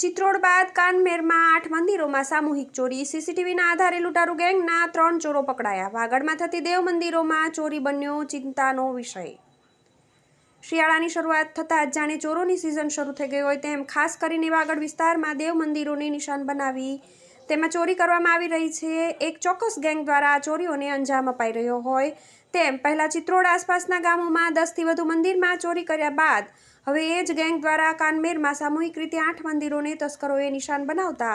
ચિત્રોડ બાદ કાનમેરમાં આઠ મંદિરોમાં સામૂહિક ચોરી, સીસીટીવીના આધારે લૂંટારૂ ગેંગના ત્રણ ચોરો પકડાયા. વાગડમાં થતી દેવ મંદિરોમાં ચોરી બન્યો ચિંતાનો વિષય. શિયાળાની શરૂઆત થતાં જાણે ચોરોની સિઝન શરૂ થઈ ગઈ હોય તેમ ખાસ કરીને વાગડ વિસ્તારમાં દેવ મંદિરોને નિશાન બનાવી તેમાં ચોરી કરવામાં આવી રહી છે. એક ચોક્કસ ગેંગ દ્વારા આ ચોરીઓને અંજામ અપાઈ રહ્યો હોય તેમ પહેલાં ચિત્રોડ આસપાસના ગામોમાં દસથી વધુ મંદિરમાં ચોરી કર્યા બાદ હવે એ જ ગેંગ દ્વારા કાનમેરમાં સામૂહિક રીતે આઠ મંદિરોને તસ્કરોએ નિશાન બનાવતા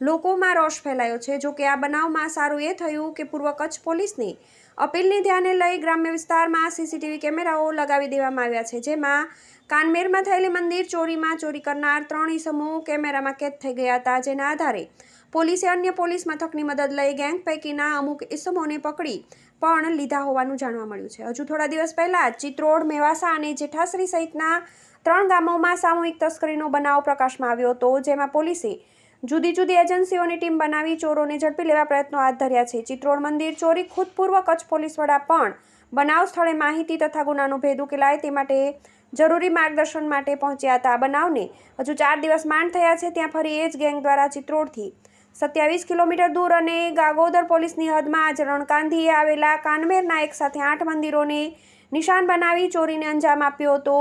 લોકોમાં રોષ ફેલાયો છે. જો કે આ બનાવમાં સારું એ થયું કે પૂર્વ કચ્છ પોલીસની અપીલને ધ્યાને લઈ ગ્રામ્ય વિસ્તારમાં સીસીટીવી કેમેરાઓ લગાવી દેવામાં આવ્યા છે, જેમાં કાનમેરમાં થયેલી મંદિર ચોરીમાં ચોરી કરનાર ત્રણ ઈસમો કેમેરામાં કેદ થઈ ગયા હતા. જેના આધારે પોલીસે અન્ય પોલીસ મથકની મદદ લઈ ગેંગ પૈકીના અમુક ઇસમોને પકડી પણ લીધા હોવાનું જાણવા મળ્યું છે. હજુ થોડા દિવસ પહેલા ચિત્રોડ, મેવાસા અને જેઠાસરી સહિતના ત્રણ ગામોમાં સામૂહિક તસ્કરીનો બનાવ પ્રકાશમાં આવ્યો હતો, જેમાં પોલીસે જુદી જુદી એજન્સીઓની ટીમ બનાવી ચોરોને ઝડપી લેવા પ્રયત્નો હાથ ધર્યા છે. ચિત્રોડ મંદિર, ચોરી ખુદ પૂર્વ કચ્છ પોલીસ વડા પણ બનાવ સ્થળે માહિતી તથા ગુનાનો ભેદ ઉકેલાય તે માટે જરૂરી માર્ગદર્શન માટે પહોંચ્યા હતા. બનાવને હજુ ચાર દિવસ માંડ થયા છે, ત્યાં ફરી એ જ ગેંગ દ્વારા ચિત્રોડથી સત્યાવીસ કિલોમીટર દૂર અને ગાગોદર પોલીસની હદમાં આજ રણકાંધીએ આવેલા કાનમેરના એક સાથે આઠ મંદિરોને નિશાન બનાવી ચોરીને અંજામ આપ્યો હતો.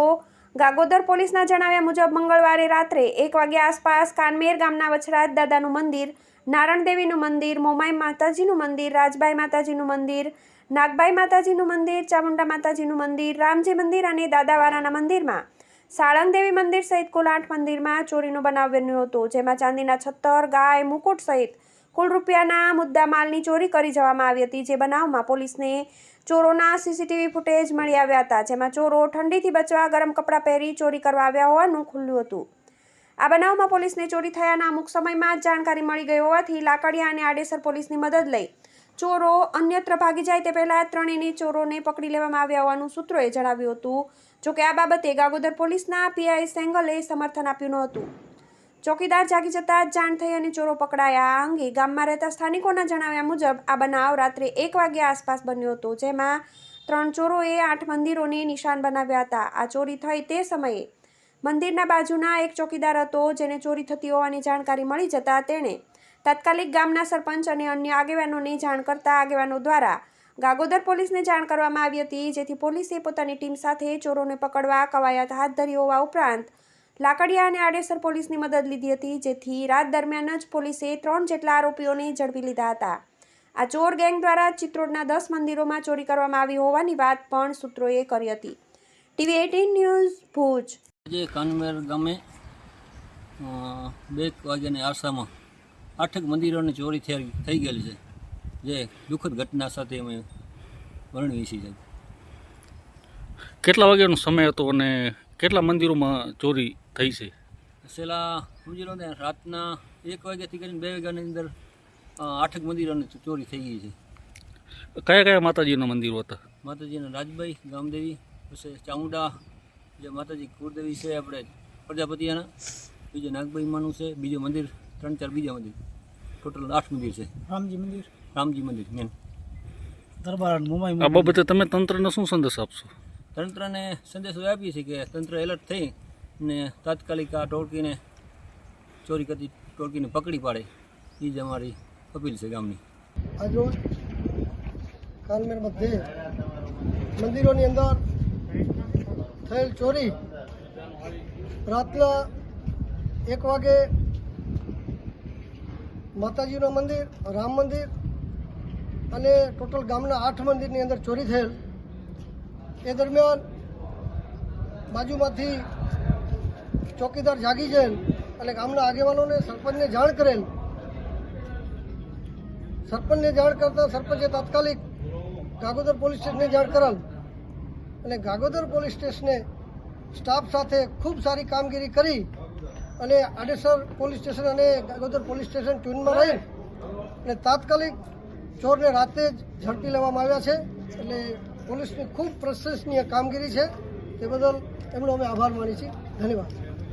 ગાગોદર પોલીસના જણાવ્યા મુજબ મંગળવારે રાત્રે એક વાગ્યા આસપાસ કાનમેર ગામના વછરાજ દાદાનું મંદિર, નારણદેવીનું મંદિર, મોમાઈ માતાજીનું મંદિર, રાજબાઈ માતાજીનું મંદિર, નાગબાઈ માતાજીનું મંદિર, ચામુંડા માતાજીનું મંદિર, રામજી મંદિર અને દાદાવારાના મંદિરમાં સાળંગદેવી મંદિર સહિત કુલ આઠ મંદિરમાં ચોરીનો બનાવ બન્યો હતો, જેમાં ચાંદીના છત્તર, ગાય, મુકુટ સહિત કુલ રૂપિયાના મુદ્દા માલની ચોરી કરી જવામાં આવી હતી, જે બનાવમાં પોલીસને ચોરોના સીસીટીવી ફૂટેજ મળી આવ્યા હતા, જેમાં ચોરો ઠંડીથી બચવા ગરમ કપડાં પહેરી ચોરી કરવા આવ્યા હોવાનું ખુલ્લું હતું. આ બનાવમાં પોલીસને ચોરી થયાના અમુક સમયમાં જ જાણકારી મળી ગઈ હોવાથી લાકડિયા અને આડેસર પોલીસની મદદ લઈ ચોરો અન્યત્ર ભાગી જાય તે પહેલાં ત્રણેયને ચોરોને પકડી લેવામાં આવ્યા હોવાનું સૂત્રોએ જણાવ્યું હતું. જોકે આ બાબતે ગાગોદર પોલીસના પીઆઈ સેંગલે સમર્થન આપ્યું ન હતું ચોકીદાર જાગી જતા જાણ થઈ અને ચોરો પકડાયા. આ અંગે ગામમાં રહેતા સ્થાનિકોના જણાવ્યા મુજબ આ બનાવ રાત્રે એક વાગ્યા આસપાસ બન્યો હતો, જેમાં ત્રણ ચોરોએ આઠ મંદિરોને નિશાન બનાવ્યા હતા. આ ચોરી થઈ તે સમયે મંદિરના બાજુના એક ચોકીદાર હતો, જેને ચોરી થતી હોવાની જાણકારી મળી જતા તેણે તાત્કાલિક ગામના સરપંચ અને અન્ય આગેવાનોને જાણ કરતા આગેવાનો દ્વારા ગાગોદર પોલીસને જાણ કરવામાં આવી હતી, જેથી પોલીસે પોતાની ટીમ સાથે ચોરોને પકડવા કવાયત હાથ ધરી હોવા ઉપરાંત લાકડિયા અને આડેસર પોલીસની મદદ લીધી હતી, જેથી રાત દરમિયાન જ પોલીસે ત્રણ જેટલા આરોપીઓને ઝડપી લીધા હતા. આ ચોર ગેંગ દ્વારા ચિત્રોડના દસ મંદિરોમાં ચોરી કરવામાં આવી હોવાની વાત પણ સૂત્રોએ કરી હતી. TV eighteen news Bhuj. આજે કાનમેર ગામે બે વાગ્યાની આરસામાં આઠેક મંદિરોની ચોરી થઈ ગયેલી છે. જે દુઃખદ ઘટના સાથે અમે વર્ણવી છીએ. કેટલા વાગ્યાનો સમય હતો અને કેટલા મંદિરોમાં ચોરી થઈ છે? છેલ્લા સમજી લો ને રાતના એક વાગ્યાથી કરીને બે વાગ્યાની અંદર આઠક મંદિરોની ચોરી થઈ ગઈ છે. કયા કયા માતાજીના મંદિરો હતા? માતાજીના રાજભાઈ ગામદેવી પછી ચામુંડા જે માતાજી કુળદેવી છે આપણે પ્રજાપતિયાના બીજું નાગભાઈ માનું છે બીજું મંદિર ત્રણ ચાર બીજા મંદિર. ટોટલ આઠ મંદિર છે. રામજી મંદિર. રામજી મંદિર મેન. દરબાર મુંબઈ આ બાબતે તમે તંત્રને શું સંદેશ આપશો? તંત્રને સંદેશો આપીએ છીએ કે તંત્ર એલર્ટ થઈ ને તાત્કાલિક આ ટોળકીને ચોરી કરતી ટોળકીને પકડી પાડે. એ જ અમારી અપીલ છે ગામની. આજરોજ કાલમેર મધ્યે મંદિરોની અંદર થયેલ ચોરી રાતના એક વાગે માતાજીનું મંદિર રામ મંદિર અને ટોટલ ગામના આઠ મંદિરની અંદર ચોરી થયેલ. એ દરમિયાન બાજુમાંથી ચોકીદાર જાગી જયેલ અને ગામના આગેવાનોને સરપંચને જાણ કરેલ. સરપંચને જાણ કરતાં સરપંચે તાત્કાલિક ગાગોદર પોલીસ સ્ટેશનને જાણ કરેલ અને ગાગોદર પોલીસ સ્ટેશને સ્ટાફ સાથે ખૂબ સારી કામગીરી કરી અને આડેસર પોલીસ સ્ટેશન અને ગાગોદર પોલીસ સ્ટેશન ટ્યુનમાં રહી અને તાત્કાલિક ચોરને રાતે જ ઝડપી લેવામાં આવ્યા છે. એટલે પોલીસની ખૂબ પ્રશંસનીય કામગીરી છે. તે બદલ એમનો અમે આભાર માની છીએ. ધન્યવાદ.